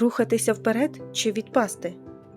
Рухатися вперед чи відпасти?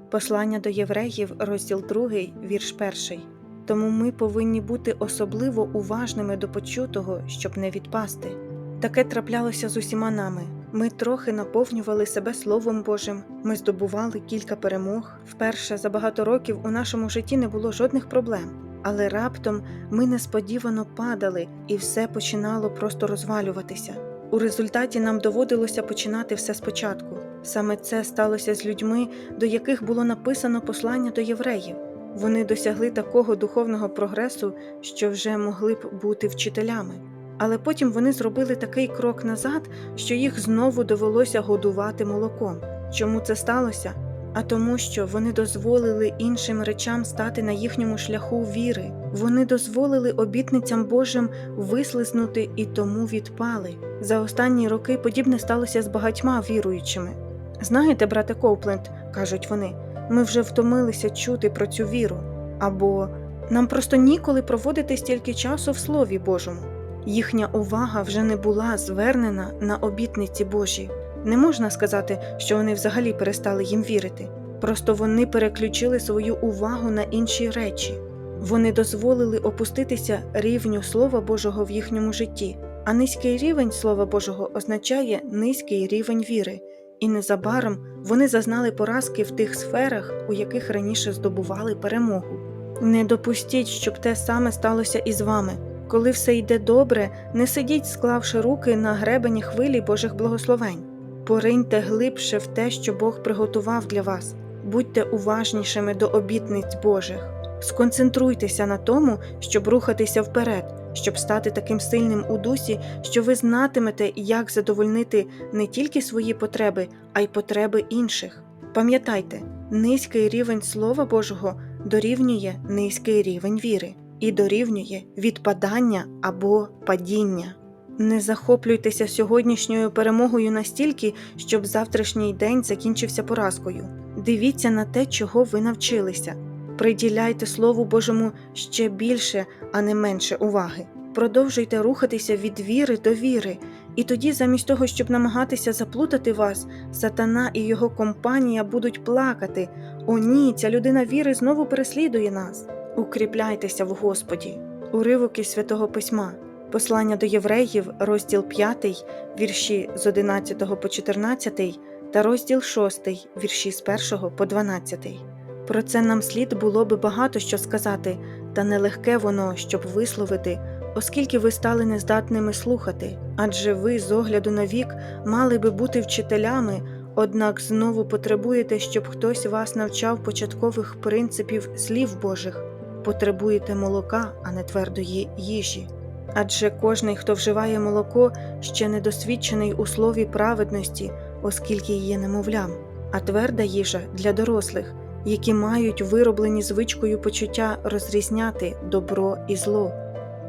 Послання до євреїв, розділ 2, вірш 1. Тому ми повинні бути особливо уважними до почутого, щоб не відпасти. Таке траплялося з усіма нами. Ми трохи наповнювали себе Словом Божим, ми здобували кілька перемог. Вперше за багато років у нашому житті не було жодних проблем. Але раптом ми несподівано падали, і все починало просто розвалюватися. У результаті нам доводилося починати все спочатку. Саме це сталося з людьми, до яких було написано послання до євреїв. Вони досягли такого духовного прогресу, що вже могли б бути вчителями. Але потім вони зробили такий крок назад, що їх знову довелося годувати молоком. Чому це сталося? А тому, що вони дозволили іншим речам стати на їхньому шляху віри. Вони дозволили обітницям Божим вислизнути і тому відпали. За останні роки подібне сталося з багатьма віруючими. Знаєте, брате Коупленд, кажуть вони, ми вже втомилися чути про цю віру. Або нам просто ніколи проводити стільки часу в Слові Божому. Їхня увага вже не була звернена на обітниці Божі. Не можна сказати, що вони взагалі перестали їм вірити. Просто вони переключили свою увагу на інші речі. Вони дозволили опуститися рівню Слова Божого в їхньому житті, а низький рівень Слова Божого означає низький рівень віри, і незабаром вони зазнали поразки в тих сферах, у яких раніше здобували перемогу. Не допустіть, щоб те саме сталося і з вами. Коли все йде добре, не сидіть, склавши руки на гребені хвилі Божих благословень. Пориньте глибше в те, що Бог приготував для вас. Будьте уважнішими до обітниць Божих. Сконцентруйтеся на тому, щоб рухатися вперед, щоб стати таким сильним у дусі, що ви знатимете, як задовольнити не тільки свої потреби, а й потреби інших. Пам'ятайте, низький рівень Слова Божого дорівнює низький рівень віри і дорівнює відпадання або падіння. Не захоплюйтеся сьогоднішньою перемогою настільки, щоб завтрашній день закінчився поразкою. Дивіться на те, чого ви навчилися. Приділяйте Слову Божому ще більше, а не менше уваги. Продовжуйте рухатися від віри до віри, і тоді, замість того, щоб намагатися заплутати вас, сатана і його компанія будуть плакати. О, ні, ця людина віри знову переслідує нас. Укріпляйтеся в Господі. Уривок із святого письма. Послання до євреїв, розділ 5, вірші з 11 по 14 та розділ 6, вірші з 1 по 12. Про це нам слід було би багато що сказати, та нелегке воно, щоб висловити, оскільки ви стали нездатними слухати, адже ви, з огляду на вік, мали би бути вчителями, однак знову потребуєте, щоб хтось вас навчав початкових принципів слів Божих, потребуєте молока, а не твердої їжі. Адже кожний, хто вживає молоко, ще недосвідчений у слові праведності, оскільки є немовлям, а тверда їжа для дорослих, які мають вироблені звичкою почуття розрізняти добро і зло.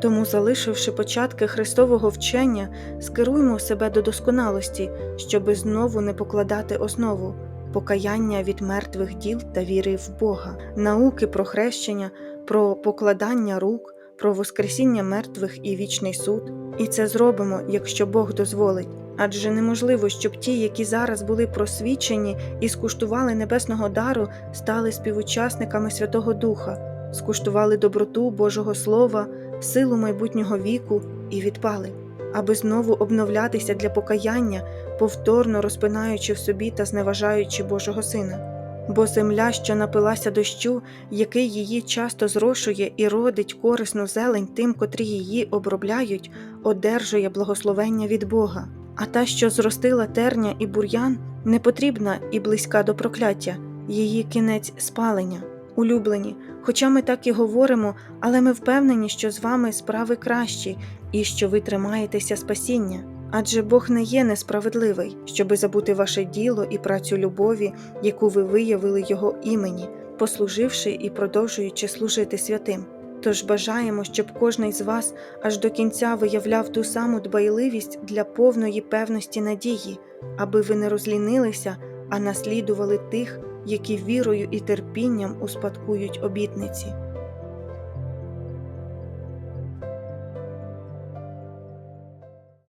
Тому, залишивши початки Христового вчення, скеруймо себе до досконалості, щоби знову не покладати основу покаяння від мертвих діл та віри в Бога, науки про хрещення, про покладання рук про Воскресіння мертвих і вічний суд, і це зробимо, якщо Бог дозволить. Адже неможливо, щоб ті, які зараз були просвічені і скуштували небесного дару, стали співучасниками Святого Духа, скуштували доброту Божого Слова, силу майбутнього віку і відпали, аби знову обновлятися для покаяння, повторно розпинаючи в собі та зневажаючи Божого Сина бо земля, що напилася дощу, який її часто зрошує і родить корисну зелень тим, котрі її обробляють, одержує благословення від Бога. А та, що зростила терня і бур'ян, не потрібна і близька до прокляття, її кінець спалення. Улюблені, хоча ми так і говоримо, але ми впевнені, що з вами справи кращі і що ви тримаєтеся спасіння. Адже Бог не є несправедливий, щоби забути ваше діло і працю любові, яку ви виявили Його імені, послуживши і продовжуючи служити святим. Тож бажаємо, щоб кожний з вас аж до кінця виявляв ту саму дбайливість для повної певності надії, аби ви не розлінилися, а наслідували тих, які вірою і терпінням успадкують обітниці.